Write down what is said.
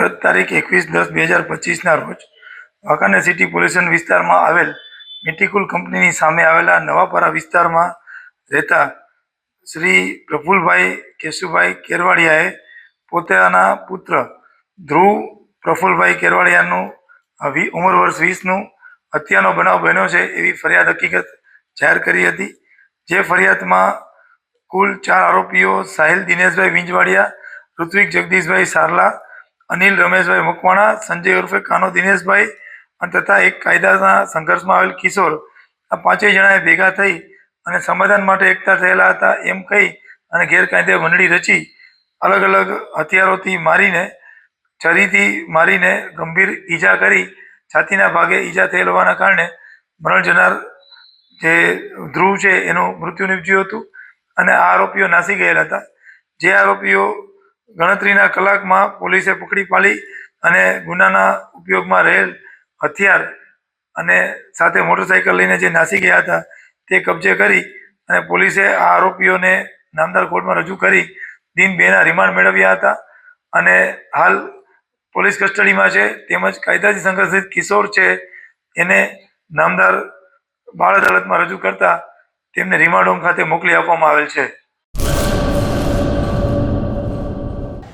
ગત તારીખ એકવીસ દસ બે હજાર પચીસના રોજ વાંકાનેર સિટી પોલ્યુશન વિસ્તારમાં આવેલ મિટીકુલ કંપનીની સામે આવેલા નવાપરા વિસ્તારમાં રહેતા શ્રી પ્રફુલભાઈ કેશુભાઈ કેરવાડિયાએ પોતાના પુત્ર ધ્રુવ પ્રફુલભાઈ કેરવાડિયાનું ઉંમર વર્ષ વીસનું હત્યાનો બનાવ બન્યો છે એવી ફરિયાદ હકીકત જાહેર કરી હતી, જે ફરિયાદમાં કુલ ચાર આરોપીઓ સાહિલ દિનેશભાઈ વિંજવાડિયા, ઋત્વિક જગદીશભાઈ સારલા અનિલ રમેશભાઈ મકવાણા, સંજય ઉર્ફે કાનો દિનેશભાઈ અને તથા એક કાયદાના સંઘર્ષમાં આવેલ કિશોર. આ પાંચેય જણાએ ભેગા થઈ અને સમાધાન માટે એકતા થયેલા હતા એમ કહી અને ગેરકાયદે મંડળી રચી. અલગ અલગ હથિયારોથી મારીને છરીથી મારીને ગંભીર ઈજા કરી, છાતીના ભાગે ઈજા થયેલ હોવાના કારણે મરણ જનાર જે ધ્રુવ છે એનું મૃત્યુ નીપજ્યું હતું અને આ આરોપીઓ નાસી ગયેલા હતા. જે આરોપીઓ ગણતરીના કલાકમાં પોલીસે પકડી પાડી અને ગુનાના ઉપયોગમાં રહેલ હથિયાર અને સાથે મોટરસાઇકલ લઈને જે નાસી ગયા હતા, તે કબજે કરી અને પોલીસે આ આરોપીઓને નામદાર કોર્ટમાં રજૂ કરી દિન બેના રિમાન્ડ મેળવ્યા હતા. અને હાલ પોલીસ કસ્ટડીમાં છે, તેમજ કાયદાથી સંઘર્ષિત કિશોર છે, એને નામદાર બાળ અદાલતમાં રજૂ કરતા તેમને રિમાન્ડ હોમ ખાતે મોકલી આપવામાં આવેલ છે.